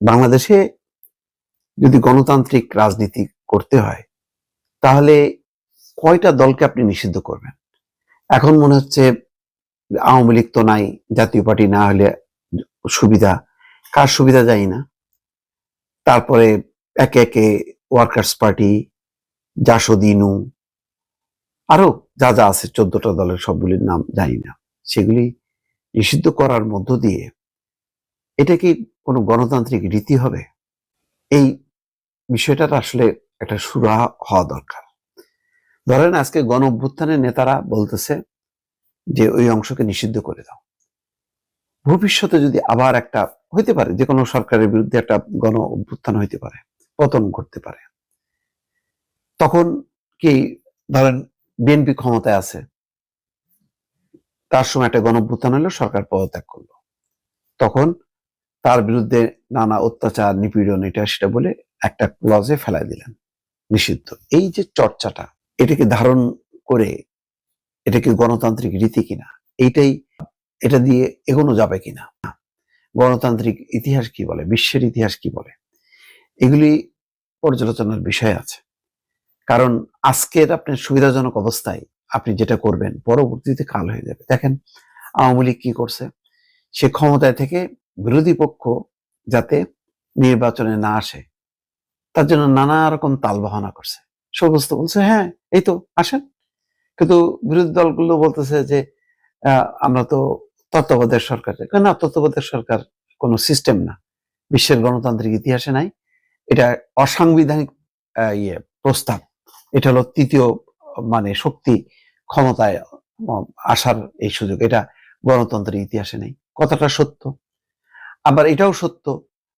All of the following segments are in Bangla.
বাংলাদেশে যদি গণতান্ত্রিক রাজনীতি করতে হয়, তাহলে কয়টা দলকে আপনি নিষিদ্ধ করবেন? এখন মনে হচ্ছে আওয়ামী লীগ তো নাই, জাতীয় পার্টি না হলে সুবিধা, কার সুবিধা যায় না? তারপরে একে একে ওয়ার্কার্স পার্টি জাসদ ইনু আরও যা যা আছে, চোদ্দটা দলের সবগুলির নাম জানি না। সেগুলি নিষিদ্ধ করার মধ্য দিয়ে, এটা কি কোনো গণতান্ত্রিক রীতি হবে? এই বিষয়টার আসলে একটা সুরাহা হওয়া দরকার। ধরেন আজকে গণ অভ্যুত্থানের নেতারা বলতেছে যে ওই অংশকে নিষিদ্ধ করে দাও। ভবিষ্যতে যদি আবার একটা হইতে পারে, যে কোনো সরকারের বিরুদ্ধে একটা গণ অভ্যুত্থান হইতে পারে, পতন ঘটতে পারে, তখন কি ধরেন বিএনপি ক্ষমতায় আছে, তার সময় একটা গণ অভ্যুত্থান হলো, সরকার পদত্যাগ করল, তখন তার বিরুদ্ধে নানা অত্যাচার, নিপীড়ন, এটা সেটা বলে একটা ক্লজে ফেলাই দিলেন। নিষিদ্ধ। এই যে চর্চাটা এটাকে ধারণ করে এটাকে গণতান্ত্রিক রীতি কিনা? এইটাই, এটা দিয়ে এগোনো যাবে কিনা? গণতান্ত্রিক ইতিহাস কি বলে? বিশ্বের ইতিহাস কি বলে? এগুলি পর্যালোচনার বিষয় আছে। কারণ আজকের আপনার সুবিধাজনক অবস্থায় আপনি যেটা করবেন, পরবর্তীতে কাল হয়ে যাবে। দেখেন, আওয়ামী লীগ কি করছে? সে ক্ষমতায় থেকে বিরোধী পক্ষ যাতে নির্বাচনে না আসে, তার জন্য নানা রকম তাল বাহানা করছে। সমস্ত বলছে হ্যাঁ এই তো, আসেন। কিন্তু বিরোধী দলগুলো বলতেছে যে আমরা তো তত্ত্বাবধায়ক সরকার। না, তত্ত্বাবধায়ক সরকার কোনো সিস্টেম না। বিশ্বের গণতান্ত্রিক ইতিহাসে নাই। এটা অসাংবিধানিক ইয়ে প্রস্তাব। এটা হলো তৃতীয় মানে শক্তি ক্ষমতায় আসার এই সুযোগ। এটা গণতন্ত্রের ইতিহাসে নেই। কথাটা সত্য। আবার এটাও সত্য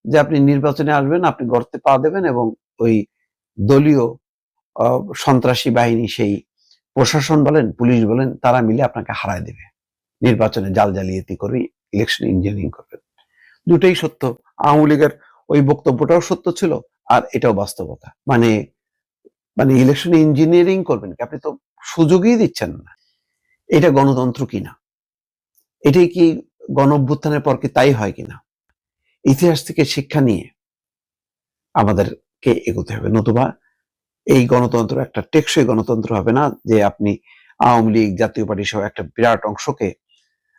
যে আপনি নির্বাচনে আসবেন, আপনি গর্তে পা দেবেন এবং ওই দলীয় সন্ত্রাসী বাহিনী, সেই প্রশাসন বলেন, পুলিশ বলেন, তারা মিলে আপনাকে হারায় দেবে। নির্বাচনে জাল জালিয়াতি করবে ইলেকশন ইঞ্জিনিয়ারিং করবে দুটোই সত্য। আওয়ামী লীগের ওই বক্তব্যটাও সত্য ছিল আর এটাও বাস্তবতা। মানে মানে ইলেকশন ইঞ্জিনিয়ারিং করবেন কি? আপনি তো সুযোগই দিচ্ছেন না। এটা গণতন্ত্র কিনা? এটাই কি গণ পর কি তাই হয় কিনা? ইতিহাস থেকে শিক্ষা নিয়ে আমাদেরকে এগোতে হবে। নতুবা এই গণতন্ত্র একটা টেকসই গণতন্ত্র হবে না যে আপনি আওয়ামী লীগ, জাতীয় পার্টি সহ একটা বিরাট অংশকে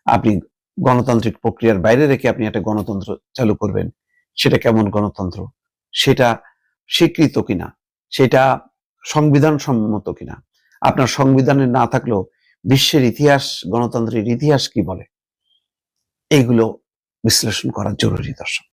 আপনি গণতান্ত্রিক প্রক্রিয়ার বাইরে রেখে আপনি একটা গণতন্ত্র চালু করবেন। সেটা কেমন গণতন্ত্র? সেটা স্বীকৃত কিনা? সেটা সংবিধান সম্মত কিনা? আপনার সংবিধানে না থাকলেও বিশ্বের ইতিহাস, গণতন্ত্রের ইতিহাস কি বলে? এইগুলো বিশ্লেষণ করা জরুরি দর্শক।